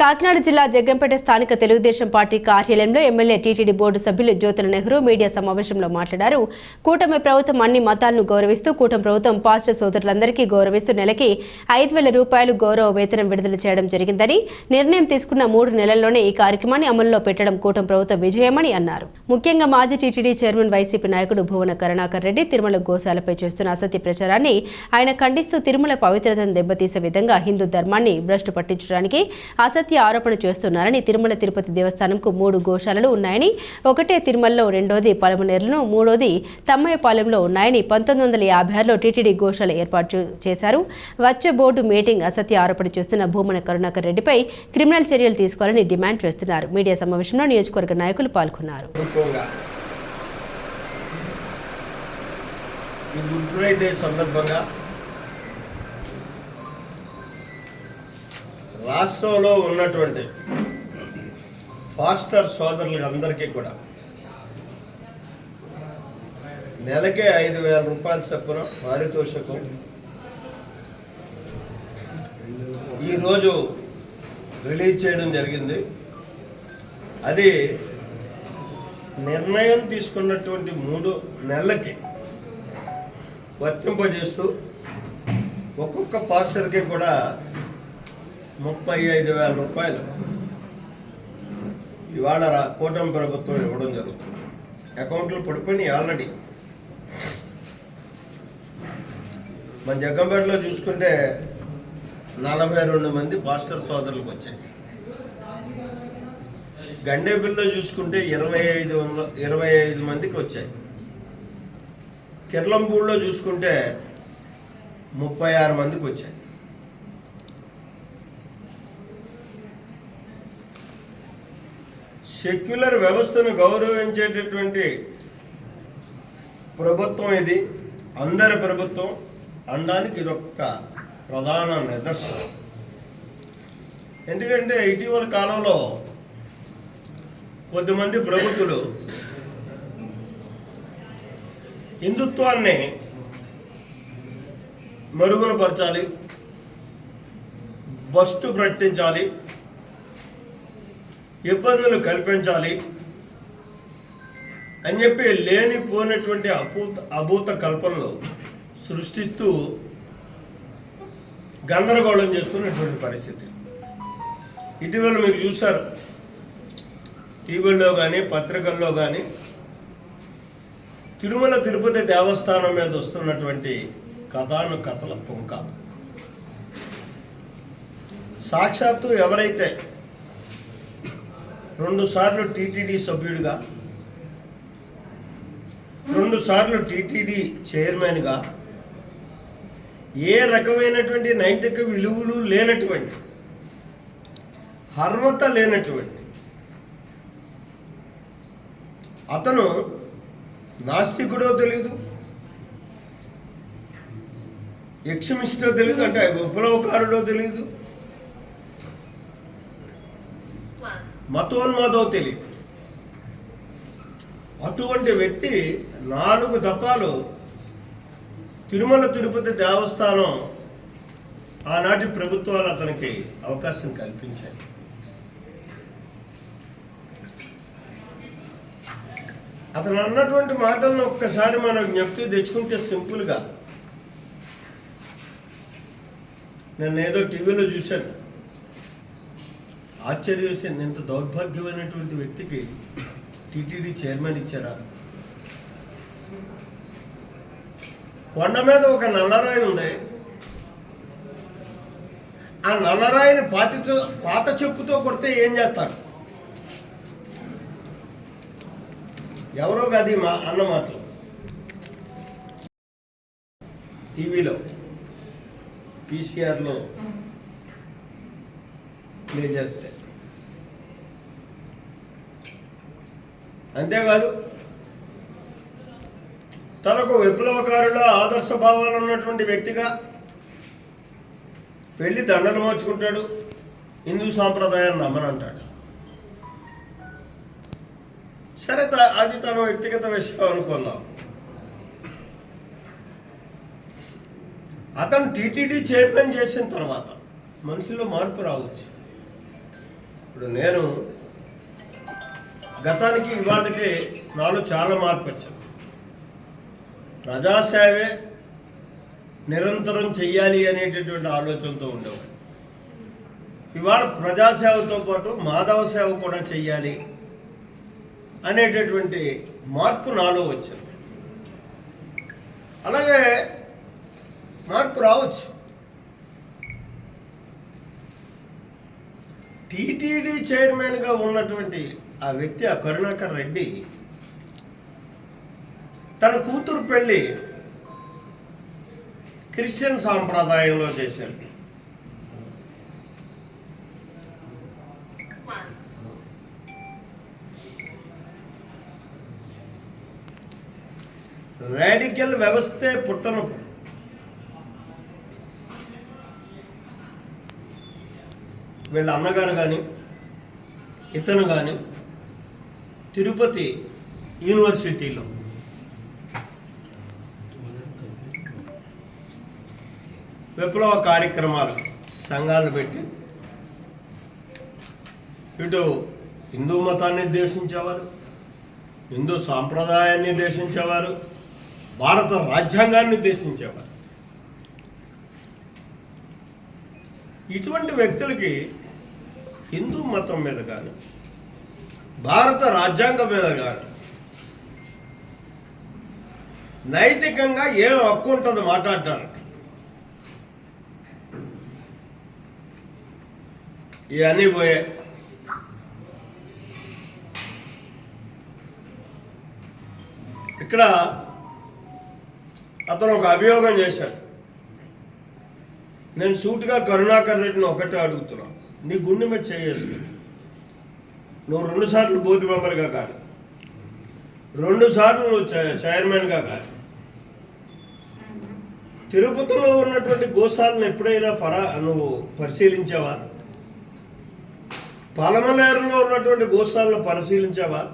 కాకినాడ జిల్లా జగ్గంపేట స్థానిక తెలుగుదేశం పార్టీ కార్యాలయంలో ఎమ్మెల్యే టీటీడీ బోర్డు సభ్యులు జ్యోతుల నెహ్రూ మీడియా సమావేశంలో మాట్లాడారు. కూటమి ప్రభుత్వం అన్ని మతాలను గౌరవిస్తూ కూటమి ప్రభుత్వం పాస్టర్ సోదరులందరికీ గౌరవిస్తూ నెలకి ఐదు వేల రూపాయలు గౌరవ వేతనం విడుదల చేయడం జరిగిందని నిర్ణయం తీసుకున్న మూడు నెలల్లోనే ఈ కార్యక్రమాన్ని అమల్లో పెట్టడం కూటమి ప్రభుత్వ విజయమని అన్నారు. ముఖ్యంగా మాజీ టీటీడీ చైర్మన్ వైసీపీ నాయకుడు భువన కరుణాకర్ రెడ్డి తిరుమల గోశాలపై చేస్తున్న అసత్య ప్రచారాన్ని ఆయన ఖండిస్తూ తిరుమల పవిత్రతను దెబ్బతీసే విధంగా హిందూ ధర్మాన్ని భ్రష్టు పట్టించడానికి అసత్య ఆరోపణ చేస్తున్నారని తిరుమల తిరుపతి దేవస్థానంకు మూడు గోశాలలు ఉన్నాయని ఒకటే తిరుమలలో రెండోది పలమనేరులను మూడోది తమ్మయ్యపాలెంలో ఉన్నాయని పంతొమ్మిది వందల యాభై ఆరులో టీటీడీ గోశాల ఏర్పాటు చేశారు. వచ్చే బోర్డు మీటింగ్ అసత్య ఆరోపణ చేస్తున్న భూమన కరుణాకర్ రెడ్డిపై క్రిమినల్ చర్యలు తీసుకోవాలని డిమాండ్ చేస్తున్నారు. మీడియా సమావేశంలో నియోజకవర్గ నాయకులు పాల్గొన్నారు. ఈ గుడ్ ఫ్రైడే సందర్భంగా రాష్ట్రంలో ఉన్నటువంటి ఫాస్టర్ సోదరులకు అందరికీ కూడా నెలకే ఐదు వేల రూపాయల చొప్పున పారితోషికం. ఈరోజు రిలీజ్ చేయడం జరిగింది. అది నిర్ణయం తీసుకున్నటువంటి మూడు నెలలకి వర్తింపజేస్తూ ఒక్కొక్క పాస్టర్కి కూడా ముప్పై ఐదు వేల రూపాయలు. ఇవాళ రా- కూటమి ప్రభుత్వం ఇవ్వడం జరుగుతుంది. అకౌంట్లు పడిపోయినాయి ఆల్రెడీ. మన జగ్గంపేటలో చూసుకుంటే నలభై రెండు మంది పాస్టర్ సోదరులకు వచ్చాయి. గండేపల్లిలో చూసుకుంటే ఇరవై ఐదు వందల ఇరవై ఐదు మందికి వచ్చాయి. కిర్లంపూడిలో చూసుకుంటే ముప్పై ఆరు మందికి వచ్చాయి. సెక్యులర్ వ్యవస్థను గౌరవించేటటువంటి ప్రభుత్వం ఇది. అందరి ప్రభుత్వం. అనడానికి ఇదొక ప్రధాన నిదర్శనం. ఎందుకంటే ఇటీవల కాలంలో కొద్దిమంది ప్రభుత్వులు హిందుత్వాన్ని మరుగున పరచాలి బస్టు ప్రకటించాలి ఇబ్బందులు కల్పించాలి అని చెప్పి లేనిపోయినటువంటి అభూత అభూత కల్పనలు సృష్టిస్తూ గందరగోళం చేస్తున్నటువంటి పరిస్థితి. ఇటీవల మీరు చూశారు. టీవీల్లో కానీ పత్రికల్లో కానీ తిరుమల తిరుపతి దేవస్థానం మీద వస్తున్నటువంటి కథాను కథల పుంకాలు సాక్షాత్తు ఎవరైతే రెండు సార్లు టీటీడీ సభ్యుడిగా రెండు సార్లు టీటీడీ చైర్మన్గా ఏ రకమైనటువంటి నైతిక విలువలు లేనటువంటి అర్హత లేనటువంటి అతను నాస్తికుడో తెలియదు యక్షమిస్టో తెలియదు అంటే విప్లవకారుడో తెలియదు మతోన్మాదో తెలియదు అటువంటి వ్యక్తి నాలుగు దఫాలు తిరుమల తిరుపతి దేవస్థానం ఆనాటి ప్రభుత్వాలు అతనికి అవకాశం కల్పించాయి. అతను అన్నటువంటి మాటలను ఒక్కసారి మనం జ్ఞప్తి తెచ్చుకుంటే సింపుల్గా. నేను ఏదో టీవీలో చూశాను. ఆశ్చర్యం వేసింది ఇంత దౌర్భాగ్యమైనటువంటి వ్యక్తికి టీటీడీ చైర్మన్ ఇచ్చారా? కొండ మీద ఒక నల్లరాయి ఉంది. ఆ నల్లరాయిని పాతితో పాత చెప్పుతో కొడితే ఏం చేస్తారు? ఎవరో కాదు మా అన్న మాటలు. టీవీలో పీసీఆర్లో ప్లే చేస్తే. అంతేకాదు తనకు విప్లవకారుల ఆదర్శ భావాలు ఉన్నటువంటి వ్యక్తిగా వెళ్ళి దండలు మార్చుకుంటాడు హిందూ సాంప్రదాయాన్ని నమ్మనంటాడు. సరే అది తన వ్యక్తిగత విషయం అనుకుందాం. అతను టీటీడీ చైర్మన్ చేసిన తర్వాత మనిషిలో మార్పు రావచ్చు. ఇప్పుడు నేను గతానికి ఇవాటికి నాలో చాలా మార్పు వచ్చింది. ప్రజాసేవే నిరంతరం చెయ్యాలి అనేటటువంటి ఆలోచనతో ఉండేవాడు. ఇవాళ ప్రజాసేవతో పాటు మాధవ సేవ కూడా చెయ్యాలి అనేటటువంటి మార్పు నాలో వచ్చింది. అలాగే మార్పు రావచ్చు. టీటీడీ చైర్మన్గా ఉన్నటువంటి ఆ వ్యక్తి ఆ కరుణాకర్ రెడ్డి తన కూతురు పెళ్ళి క్రిస్టియన్ సాంప్రదాయంలో చేశాడు రాడికల్ వ్యవస్థే పుట్టను. వీళ్ళ అన్నగారు కానీ ఇతను కానీ తిరుపతి యూనివర్సిటీలో. విప్లవ కార్యక్రమాలు సంఘాలు పెట్టి ఇటు హిందూ మతాన్ని దేశించేవారు హిందూ సాంప్రదాయాన్ని దేశించేవారు భారత రాజ్యాంగాన్ని దేశించేవారు ఇటువంటి వ్యక్తులకి హిందూ మతం మీద కానీ భారత రాజ్యాంగం మీద కానీ నైతికంగా ఏం హక్కు ఉంటుంది మాట్లాడటానికి ఇవన్నీ పోయే. ఇక్కడ అతను ఒక అభియోగం చేశాడు. నేను సూటుగా కరుణాకర్ రెడ్డిని ఒకటే అడుగుతున్నా. నీ గుండె మీద చేసుకుని నువ్వు రెండు సార్లు బోర్డు మెంబర్గా కాదు. రెండు సార్లు నువ్వు చై- చైర్మన్గా కాదు. తిరుపతిలో ఉన్నటువంటి గోశాలను ఎప్పుడైనా పరా నువ్వు పరిశీలించావా? పలమనేరులో ఉన్నటువంటి గోశాలను పరిశీలించావా?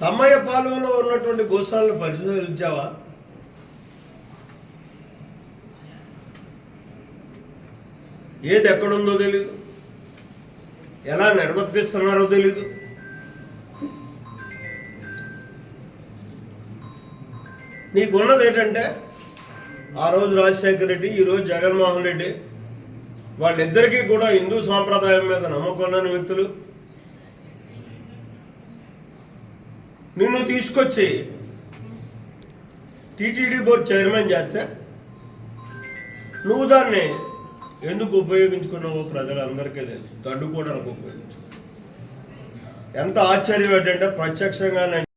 తమ్మయ్య పాలెంలో ఉన్నటువంటి గోశాలను పరిశీలించావా? ఏది ఎక్కడుందో తెలీదు. ఎలా నిర్వర్తిస్తున్నారో తెలీదు. నీకున్నది ఏంటంటే ఆ రోజు రాజశేఖర రెడ్డి ఈరోజు జగన్మోహన్ రెడ్డి వాళ్ళిద్దరికీ కూడా హిందూ సాంప్రదాయం మీద నమ్మకం లేని వ్యక్తులు. నిన్ను తీసుకొచ్చి టీటీడీ బోర్డు చైర్మన్ చేస్తే నువ్వు దాన్ని ఎందుకు ఉపయోగించుకున్నామో ప్రజలందరికీ తెలుసు. దండుకోవడానికి కూడా ఎంత ఆశ్చర్యం ఏంటంటే ప్రత్యక్షంగా